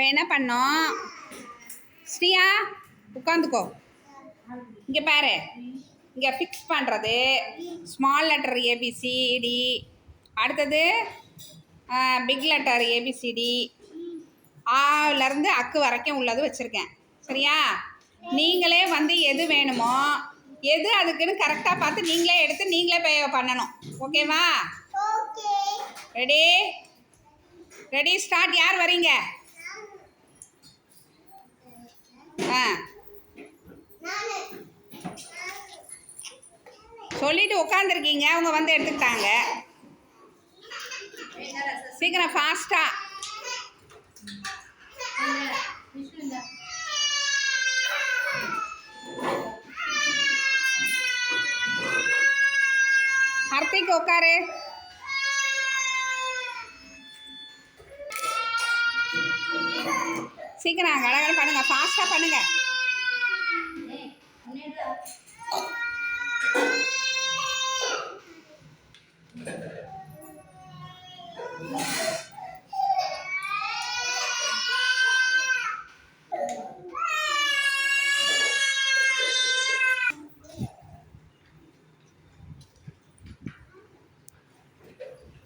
இப்போ என்ன பண்ணோம்? ஸ்ரீயா உட்காந்துக்கோ. இங்கே பாரு. இங்கே ஃபிக்ஸ் பண்ணுறது small letter A B C D அடுத்தது big letter A B C D ஆலேருந்து அக்கு வரைக்கும் உள்ளது வச்சுருக்கேன். சரியா? நீங்களே வந்து எது வேணுமோ எது அதுக்குன்னு கரெக்டாக பார்த்து நீங்களே எடுத்து நீங்களே பே பண்ணணும். ஓகேவா ரெடி ரெடி ஸ்டார்ட் யார் வரீங்க ஆ. சொல்லிட்டு உட்காந்துருக்கீங்க அவங்க வந்து எடுத்துக்கிட்டாங்க. சீக்கிரம் ஃபாஸ்ட்டாக ஹர்த்திக் உட்காரு சீக்கிரம் கடகட பண்ணுங்க. ஃபாஸ்ட்டாக பண்ணுங்க.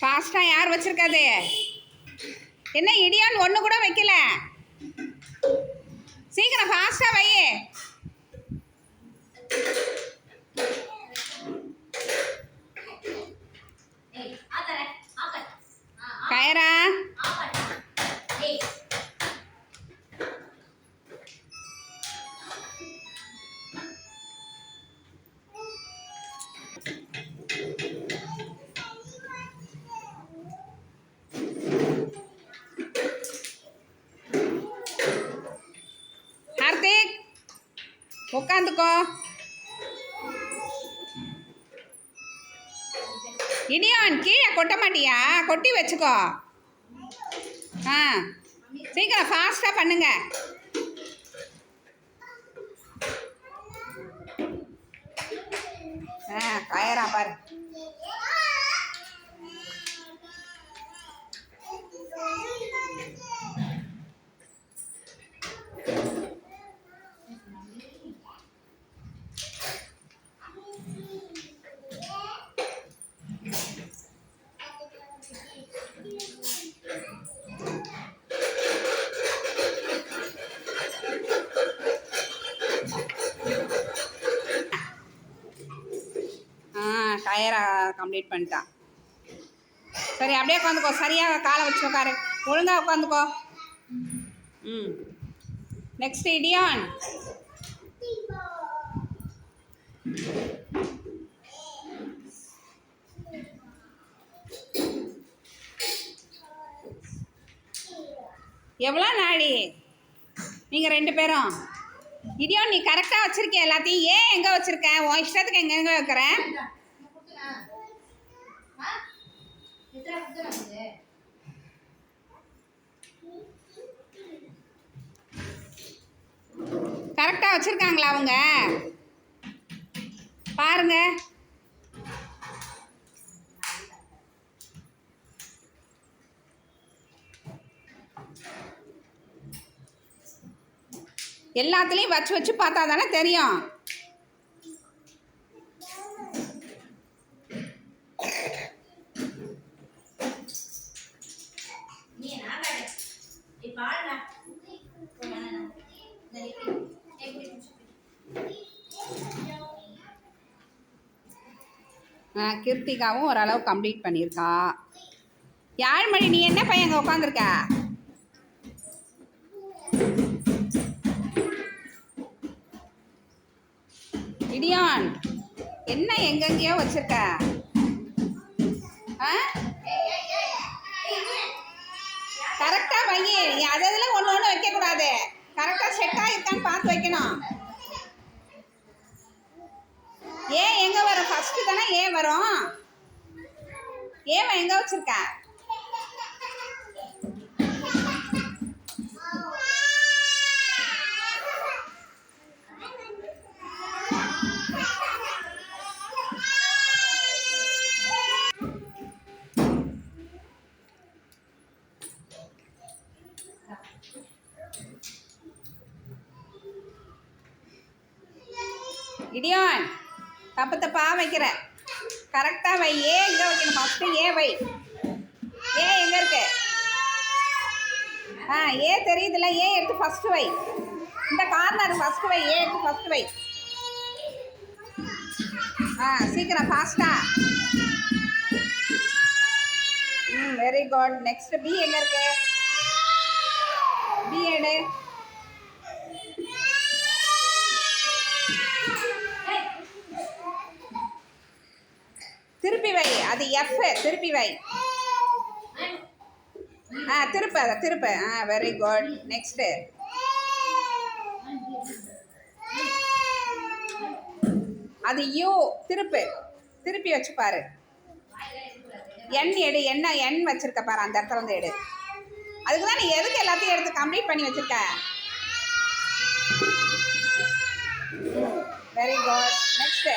ஃபாஸ்ட்டாக யார் வச்சிருக்காது? என்ன இடியான் ஒன்று கூட வைக்கல. சீக்கிரம் ஃபாஸ்ட்டாக வை கயரா. உட்காந்துக்கோ இனியான் கீழே கொட்ட மாட்டியா? கொட்டி வச்சுக்கோ. ஆ சீக்கிரம் ஃபாஸ்ட்டாக பண்ணுங்க. ஆ கயரா பாரு. கம்ப்ளீட் பண்ணிட்டான் சரி அப்படியே உட்காந்துக்கோ. சரியாக காலை வச்சு உட்காரு. ஒழுங்காக உட்காந்துக்கோ. ம். நெக்ஸ்ட் இடியான் எவ்வளோ நாடி நீங்கள் ரெண்டு பேரும். இடியோ நீ கரெக்டாக வச்சுருக்க எல்லாத்தையும்? ஏன் எங்கே வச்சுருக்க? உன் இஷ்டத்துக்கு எங்கே எங்கே வைக்கிறேன் கரெக்டாக வச்சுருக்காங்களா அவங்க? பாருங்க. எல்லாத்துலேயும் வச்சு வச்சு பார்த்தா தானே தெரியும் ஆ, கிருத்திகாவும் ஓரளவு கம்ப்ளீட் பண்ணியிருக்கா. யாழ்மணி நீ என்ன பையன் அங்கே உட்காந்துருக்க இடியான் என்ன எங்கெங்கேயோ வச்சிருக்க? ஆ? கரெக்டாக வை. அது அதில் ஒன்று ஒன்று வைக்கக்கூடாது. கரெக்டாக செட் ஆகிருக்கான்னு பார்த்து வைக்கணும். ஏன் எங்கே வரும் ஃபஸ்ட்டு தானே ஏன் வரும் ஏவா எங்கே வச்சுருக்க Gideon. தப்பு தப்பாக வைக்கிற. கரெக்டாக வை. ஏ எங்கே வைக்கணும். ஃபஸ்ட்டு ஏ வை. ஏ எங்கே இருக்கு? ஆ ஏ தெரியுதுல்ல. ஏ எடுத்து ஃபஸ்ட்டு வை. இந்த கார்னர் ஃபஸ்ட்டு வை. ஏ எடுத்து ஃபஸ்ட்டு வை. ஆ சீக்கிரம் ஃபாஸ்ட்டாக ம் வெரி குட் நெக்ஸ்ட் பி எங்கே இருக்கு? பி எடு திருப்பி வை அது எஃப் திருப்பி வை. ஆ திருப்ப அதை திருப்ப. ஆ வெரி குட் நெக்ஸ்ட்டு அது யூ திருப்பு. திருப்பி வச்சு பாரு. எண் எடு என்ன எண் வச்சுருக்க பாரு அந்த இடத்துல இருந்து எடு. அதுக்கு தான் நீ எதுக்கு எல்லாத்தையும் எடுத்து கம்ப்ளீட் பண்ணி வச்சுருக்க? Very good next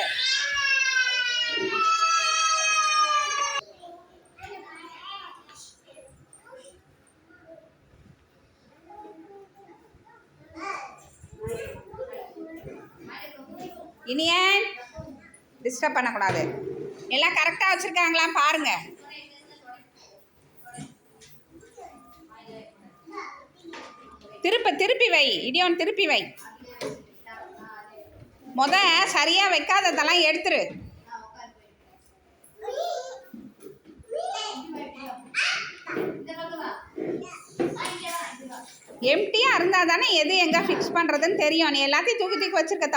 Iniyan disturb பண்ணக்கூடாது. எல்லாம் கரெக்டாக வச்சுருக்காங்களா? பாருங்க. திருப்ப திருப்பி வை. இடியோன் திருப்பி வை. முத சரியாக வைக்காததெல்லாம் எடுத்துரு. எம்டியாக இருந்தால் தானே எது எங்கே ஃபிக்ஸ் பண்ணுறதுன்னு தெரியும். நீ எல்லாத்தையும் தூக்கி தூக்கி வச்சுருக்க தப்பு